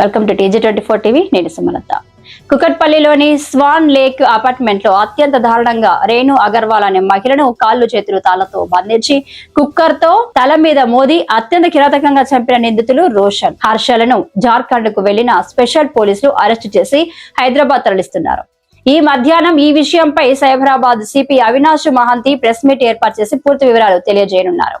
Welcome to TG twenty four TV నేను సుమలత. కుకట్పల్లిలోని swan lake అపార్ట్మెంట్లో అత్యంత దారుణంగా రేణు అగర్వాల్ అనే మహిళను కాళ్ళు చేతులు తాళ్ళతో బంధించి కుక్కర్తో తల మీద మోది అత్యంత కిరాతకంగా చంపిన నిందితులు రోషన్. హర్షలను జార్ఖండ్కు వెళ్ళిన స్పెషల్ పోలీసులు అరెస్ట్ చేసి హైదరాబాద్ తరలిస్తున్నారు. ఈ మధ్యాహ్నం ఈ విషయంపై Cyberabad CP Avinash Mohanty press meet ఏర్పాటు చేసి పూర్తి వివరాలు తెలియజేయనున్నారు.